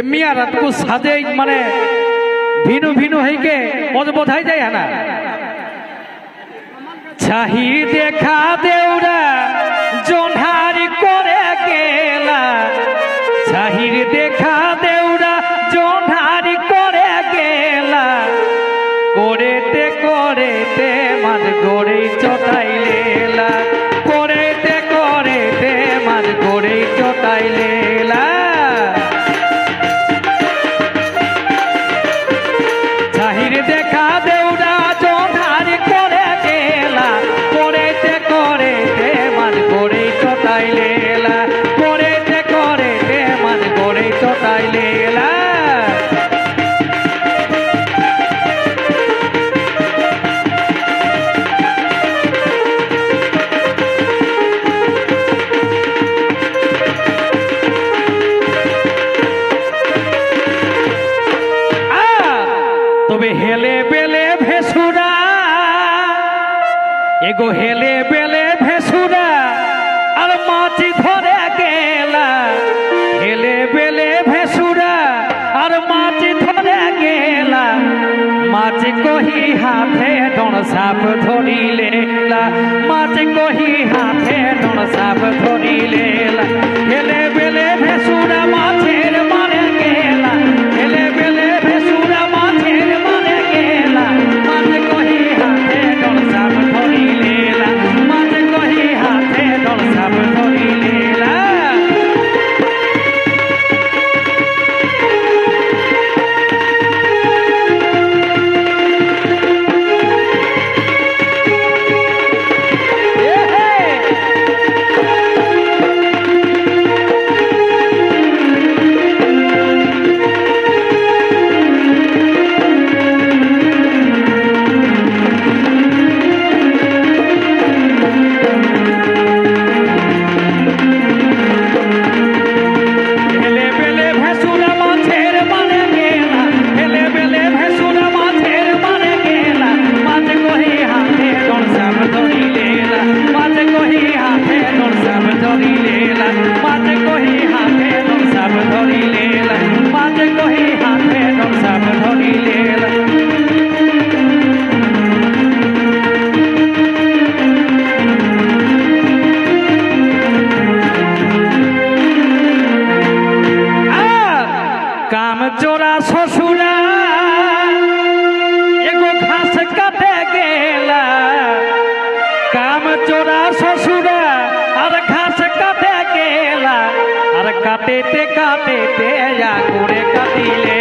এমিয়া রাতকু সাজে মানে venue venue হইকে অজ বোধাই যায় না চাহি দেখা দেউরা, জোনহারি করে গেলা। চাহির দেখা দেউরা, জোনহারি করে গেলা। করেতে করেতে মানে গড়ে চটা তবে হেলে বেলে ভেসুরা। এগো হেলে বেলে ভেসুরা, আর মাছি ধরে গেলা। হেলে বেলে ভেসুরা, আর মাছি ধরে গেলা। মাছি কহি হাতে ডন সাপ ধরিলে মাছি কহি হাতে ডন সাপ ধরিলে কাটেতে কাটেতে আগুনে কাটিলে